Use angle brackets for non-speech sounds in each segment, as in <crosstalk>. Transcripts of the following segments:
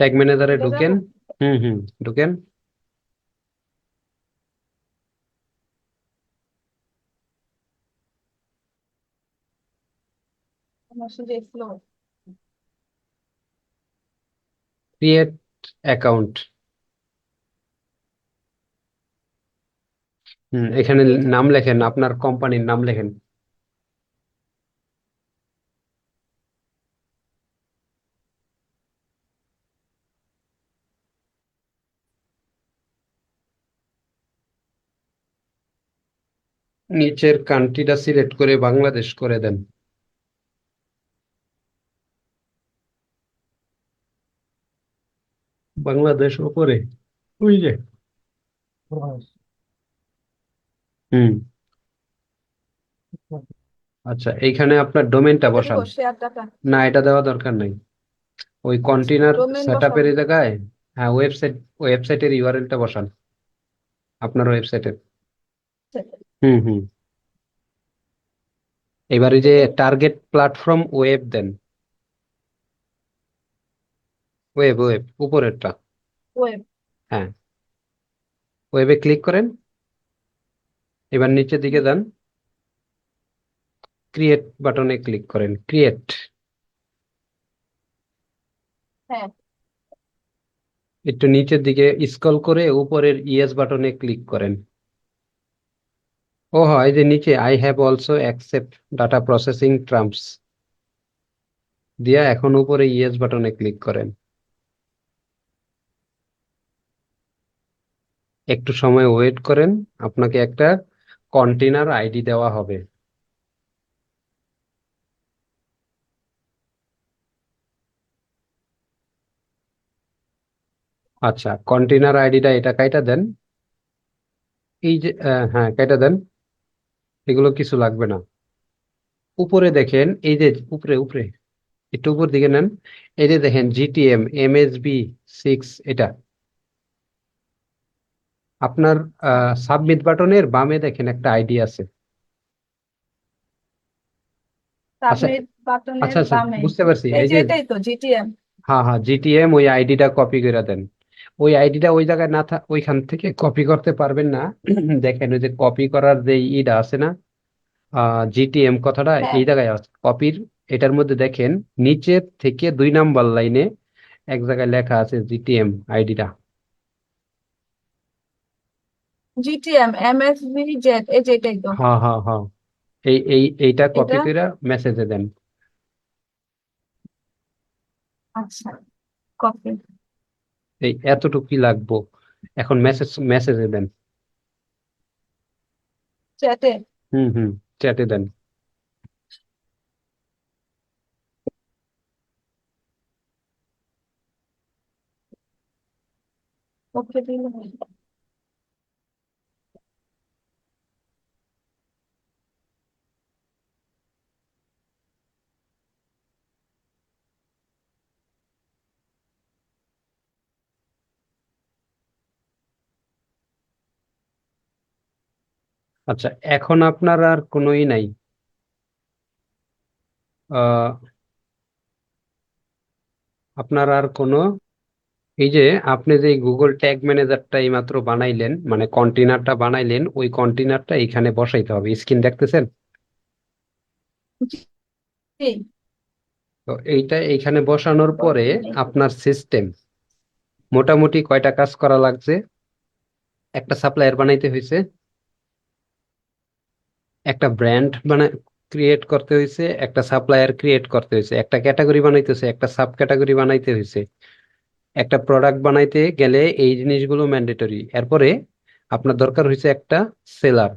Tag ম্যানেজারে ঢুকে ঢুকেন। হুম হুম ঢুকেন। ক্রিয়েট অ্যাকাউন্ট হুম এখানে নাম লেখেন আপনার কোম্পানির নাম লেখেন। নিচের কান্ট্রিটা সিলেক্ট করে বাংলাদেশ করে দেন। বাংলাদেশ ওপরে ওই যে। হুম। আচ্ছা এইখানে আপনার ডোমেনটা বসান। না এটা দেওয়া দরকার নাই। ওই কন্টেনার ডোমেন সেট আপের জায়গায় হ্যাঁ ওয়েবসাইট ওয়েবসাইটের ইউআরএলটা বসান। আপনার ওয়েবসাইটের হুম হুম। এবার যে টার্গেট প্ল্যাটফর্ম ওয়েব দেন। ওয়েব ওয়েব উপরেরটা। ওয়েব হ্যাঁ। ওয়েবে ক্লিক করেন। এবার নিচের দিকে যান। ক্রিয়েট বাটনে ক্লিক করেন। ক্রিয়েট হ্যাঁ। একটু নিচের দিকে স্ক্রল করে উপরের ইয়েস বাটনে ক্লিক করেন। ও হয় যে নিচে I have also accept data processing terms দিয়া এখন উপরে ইয়েস বাটনে ক্লিক করেন। একটু সময় ওয়েট করেন, আপনাকে একটা কন্টেনার আইডি দেওয়া হবে। আচ্ছা কন্টেনার আইডিটা এটা কাইটা দেন। এই যে হ্যাঁ কাইটা দেন। এগুলো কিছু লাগবে না। উপরে দেখেন এই যে উপরে উপরে একটু উপর দিকে নেন। এই যে দেখেন জিটিএম এমএসবি সিক্স এটা। আপনার সাবমিট বাটনের বামে দেখেন একটা আইডি আছে। আচ্ছা আচ্ছা আচ্ছা বুঝতে পারছি। এই যে হ্যাঁ হ্যাঁ জিটিএম ওই আইডিটা কপি করে দেন। ওই আইডিটা ওই জায়গায় না থাক ওইখান থেকে কপি করতে পারবেন না। <clears throat> দেখেন ওই যে কপি করার যে ইটা আছে না জিটিএম কথাটা হ্যাঁ। এই জায়গায় আছে। কপির এটার মধ্যে দেখেন নিচের থেকে দুই নাম্বার লাইনে এক জায়গায় লেখা আছে জিটিএম আইডিটা। জিটিএম এমএসবি জেড এই যে এটাই তো হ্যাঁ হ্যাঁ হ্যাঁ। এই এই এইটা কপি করে মেসেজে দেন। আচ্ছা কপি এই এতটুকু কি লাগবো। এখন মেসেজ মেসেজে দেন। চ্যাটে হুম হুম চ্যাটে দেন। ওকে দিলে আচ্ছা এখন আপনার আর কোনোই নাই। আপনার আর কোনো? এই যে আপনি যে গুগল ট্যাগ ম্যানেজারটা এইমাত্র বানাইলেন মানে কন্টেনারটা বানাইলেন ওই কন্টেনারটা এখানে বসাইতে হবে। স্ক্রিন দেখতেছেন? তো এইটা এইখানে বসানোর পরে আপনার সিস্টেম মোটামুটি কয়টা কাজ করা লাগছে? একটা সাপ্লায়ার বানাইতে হয়েছে একটা ব্র্যান্ড বানা ক্রিয়েট করতে হয়েছে একটা সাপ্লায়ার ক্রিয়েট করতে হয়েছে একটা ক্যাটাগরি বানাইতে হয়েছে একটা সাব ক্যাটাগরি বানাইতে হয়েছে একটা প্রোডাক্ট বানাইতে গেলে এই জিনিসগুলো ম্যান্ডেটরি এরপরে আপনার দরকার হয়েছে একটা সেলার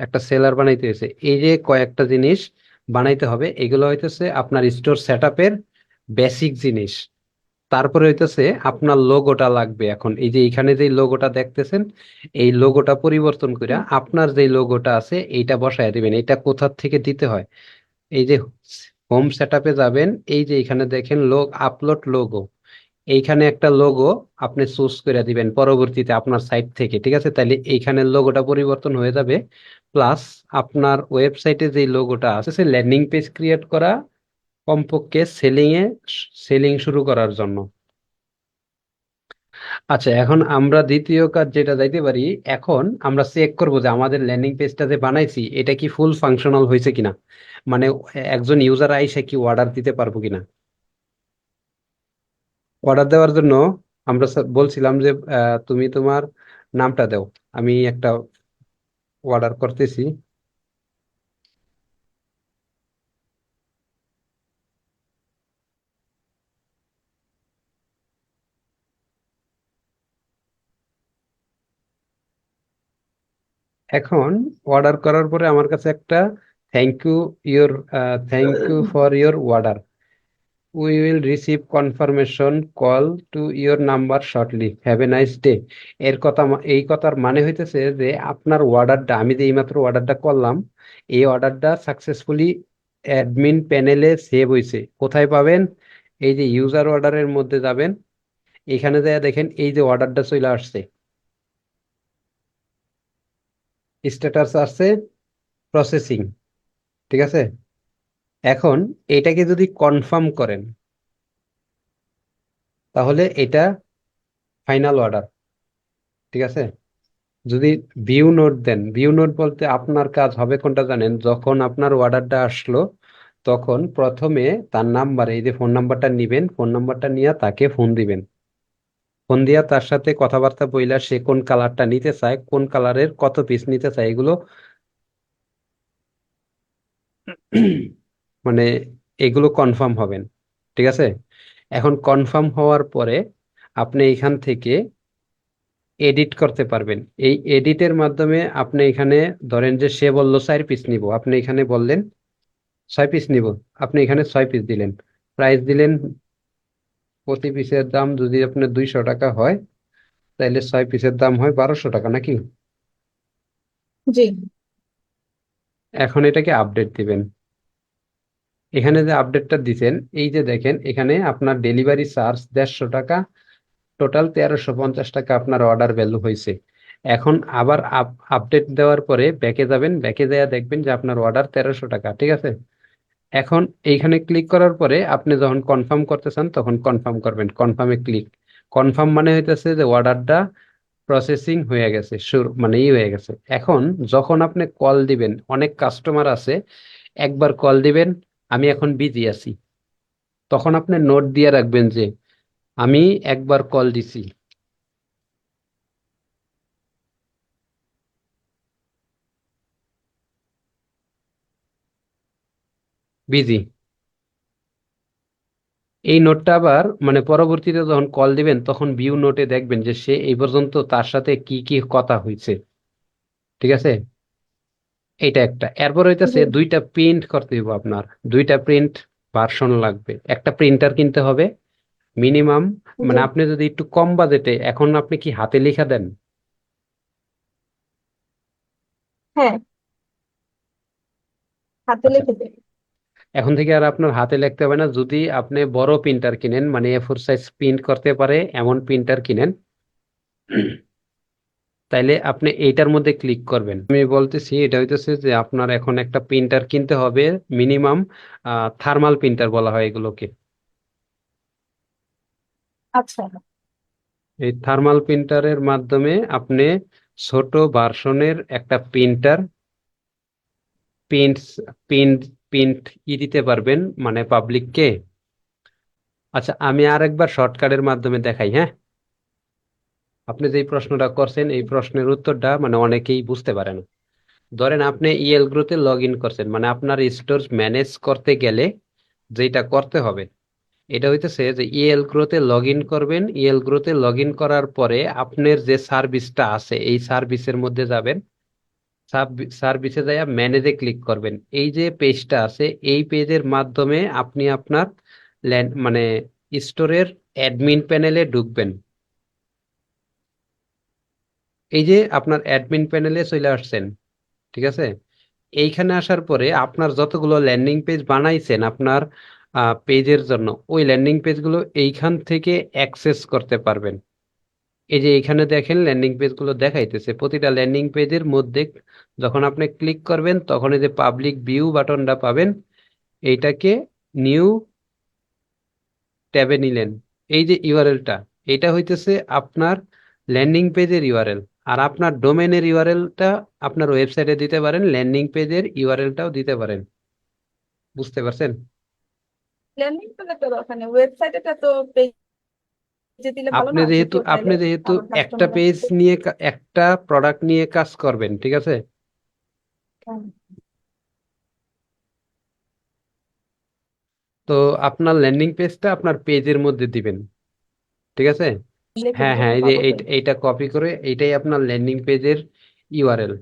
একটা সেলার বানাইতে হয়েছে এই যে কয়েকটা জিনিস বানাইতে হবে, এগুলো হইতেছে আপনার স্টোর সেট বেসিক জিনিস। তারপরে হইতেছে আপনার লোগোটা লাগবে এখন। এই যে এখানে যে লোগোটা দেখতেছেন, এই লোগোটা পরিবর্তন করে আপনার যে লোগোটা আছে এইটা বসায় দিবেন। এটা কোথা থেকে দিতে হয়? এই যে হোম সেটআপে যাবেন, এই যে এখানে দেখেন লোগ আপলোড লোগো এইখানে একটা লোগো আপনি চুজ করে দিবেন পরবর্তীতে আপনার সাইট থেকে, ঠিক আছে? তাহলে এইখানে লোগোটা পরিবর্তন হয়ে যাবে। প্লাস আপনার ওয়েবসাইটে যে লোগোটা আছে সে ল্যান্ডিং পেজ ক্রিয়েট করা কমপক্ষে সেলিং এ সেলিং শুরু করার জন্য। আচ্ছা এখন আমরা দ্বিতীয় কাজ যেটা যাইতে পারি, এখন আমরা চেক করব যে আমাদের ল্যান্ডিং পেজটা যে বানাইছি, এটা কি ফুল ফাংশনাল হয়েছে কিনা? মানে একজন ইউজার আইসে কি অর্ডার দিতে পারব কিনা? অর্ডার দেওয়ার জন্য আমরা বলছিলাম যে তুমি তোমার নামটা দাও। আমি একটা অর্ডার করতেছি। এখন অর্ডার করার পরে আমার কাছে একটা thank you your thank you for your order we will receive confirmation call to your number shortly have a nice day এর কথা এই কথার মানে হইতেছে যে আপনার অর্ডারটা আমি যে এইমাত্র অর্ডারটা করলাম এই অর্ডারটা সাকসেসফুলি অ্যাডমিন প্যানেলে সেভ হয়েছে কোথায় পাবেন? এই যে ইউজার অর্ডারের মধ্যে যাবেন। এখানে যায় দেখেন এই যে অর্ডারটা চলে আসছে। স্ট্যাটাস আসছে প্রসেসিং ঠিক আছে? এখন এটাকে যদি কনফার্ম করেন, তাহলে এটা ফাইনাল অর্ডার ঠিক আছে? যদি ভিউ নোট দেন ভিউ নোট বলতে আপনার কাজ হবে কোনটা জানেন? যখন আপনার অর্ডারটা আসলো, তখন প্রথমে তার নাম্বার এই যে ফোন নাম্বারটা নিবেন ফোন নাম্বারটা নিয়ে তাকে ফোন দিবেন। ফোন দিয়া তার সাথে কথাবার্তা বইলা সে কোন কালারটা নিতে চায়, কোন কালারের, কত পিস নিতে চায়, এগুলো <clears throat> মানে এগুলো কনফার্ম হবেন, ঠিক আছে? এখন কনফার্ম হওয়ার পরে আপনি এখান থেকে এডিট করতে পারবেন। এই এডিটের মাধ্যমে আপনি এখানে ধরেন যে সে বলল চার পিস নিব, আপনি এখানে বললেন ছয় পিস নিব, আপনি এখানে ছয় পিস দিলেন প্রাইস দিলেন প্রতি পিসের দাম যদি আপনার দুইশো টাকা হয় তাহলে ছয় পিসের দাম হয় বারোশো টাকা নাকি? জি। এখন এটাকে আপডেট দিবেন। এখানে যে আপডেটটা দিচ্ছেন এই যে দেখেন এখানে আপনার ডেলিভারি চার্জ দেড়শো টাকা টোটাল তেরোশো পঞ্চাশ টাকা আপনার অর্ডার ভ্যালু হয়েছে। এখন আবার আপডেট দেওয়ার পরে ব্যাকে যাবেন ব্যাকে যাওয়া দেখবেন যে আপনার অর্ডার তেরোশো টাকা ঠিক আছে? এখন এইখানে ক্লিক করার পরে আপনি যখন কনফার্ম করতে চান, তখন কনফার্ম করবেন। কনফার্মে ক্লিক কনফার্ম মানে হইতেছে যে অর্ডারটা প্রসেসিং হয়ে গেছে শুরু মানে ই হয়ে গেছে। এখন যখন আপনি কল দিবেন, অনেক কাস্টমার আছে, একবার কল দিবেন, আমি এখন বিজি আছি। তখন আপনি নোট দিয়ে রাখবেন যে, আমি একবার কল দিছি। বিজি। এই নোটটা আবার মানে পরবর্তীতে যখন কল দিবেন তখন ভিউ নোটে দেখবেন যে সে এই পর্যন্ত তার সাথে কি কি কথা হয়েছে ঠিক আছে? এটা একটা। এরপর হইতেছে দুইটা প্রিন্ট করতে দিব আপনার। দুইটা প্রিন্ট ভার্সন লাগবে। একটা প্রিন্টার কিনতে হবে মিনিমাম মানে আপনি যদি একটু কম বাজেটে এখন আপনি কি হাতে লেখা দেন? হ্যাঁ। হাতে আচ্ছা। লিখে দেন এখন থেকে আর আপনার হাতে লিখতে হবে না। যদি আপনি বড় প্রিন্টার কিনেন মানে এ ফোর সাইজ প্রিন্ট করতে পারে এমন প্রিন্টার কিনেন তাইলে আপনি এইটার মধ্যে ক্লিক করবেন। আমি বলতেছি এটা হইতেছে যে আপনার এখন একটা প্রিন্টার কিনতে হবে মিনিমাম থার্মাল প্রিন্টার বলা হয় এগুলোকে। আচ্ছা। এই থার্মাল প্রিন্টারের মাধ্যমে আপনি ছোট ভার্সনের একটা প্রিন্টার প্রিন্ট প্রিন্ট প্রিন্ট ই দিতে পারবেন মানে পাবলিককে আচ্ছা আমি আরেকবার শর্টকাটের মাধ্যমে দেখাই হ্যাঁ? আপনি যেই প্রশ্নটা করছেন, এই প্রশ্নের উত্তরটা মানে অনেকেই বুঝতে পারে না। ধরেন আপনি ইএল গ্রোতে লগ ইন করছেন মানে আপনার স্টোর ম্যানেজ করতে গেলে যেটা করতে হবে, এটা হইতেছে যে ইএল গ্রোতে লগ ইন করবেন ইএল গ্রোতে লগ ইন করার পরে আপনার যে সার্ভিসটা আছে, এই সার্ভিসের মধ্যে যাবেন সার্ভিসে যাইয়া ম্যানেজে ক্লিক করবেন। এই যে পেজটা আছে, এই পেজের মাধ্যমে আপনি আপনার ল্যান্ড মানে স্টোরের অ্যাডমিন প্যানেলে ঢুকবেন। এই যে আপনার অ্যাডমিন প্যানেলে চলে আসছেন, ঠিক আছে? এইখানে আসার পরে আপনার যতগুলো ল্যান্ডিং পেজ বানাইছেন আপনার পেজের জন্য, ওই ল্যান্ডিং পেজগুলো এইখান থেকে অ্যাক্সেস করতে পারবেন। এই যে এখানে দেখেন ল্যান্ডিং পেজগুলো দেখাইতেছে, প্রতিটা ল্যান্ডিং পেজের মধ্যে যখন আপনি ক্লিক করবেন, তখন এই যে পাবলিক ভিউ বাটনটা পাবেন, এইটাকে নিউ ট্যাবে নিলেন। এই যে ইউআরএলটা এটা হইতেছে আপনার ল্যান্ডিং পেজের ইউআরএল আর আপনার ডোমেনের ইউআরএলটা আপনার ওয়েবসাইটে দিতে পারেন ল্যান্ডিং পেজের ইউআরএলটাও দিতে পারেন। বুঝতে পারছেন? ল্যান্ডিং পেজে তো দরকার নেই ওয়েবসাইটে তো পেজে আপনি যেহেতু আপনি যেহেতু একটা পেজ নিয়ে একটা প্রোডাক্ট নিয়ে কাজ করবেন ঠিক আছে? তো আপনার ল্যান্ডিং পেজটা আপনার পেজের মধ্যে দিবেন ঠিক আছে? হ্যাঁ হ্যাঁ এই যে এইটা কপি করে এইটাই আপনার ল্যান্ডিং পেজের ইউআরএল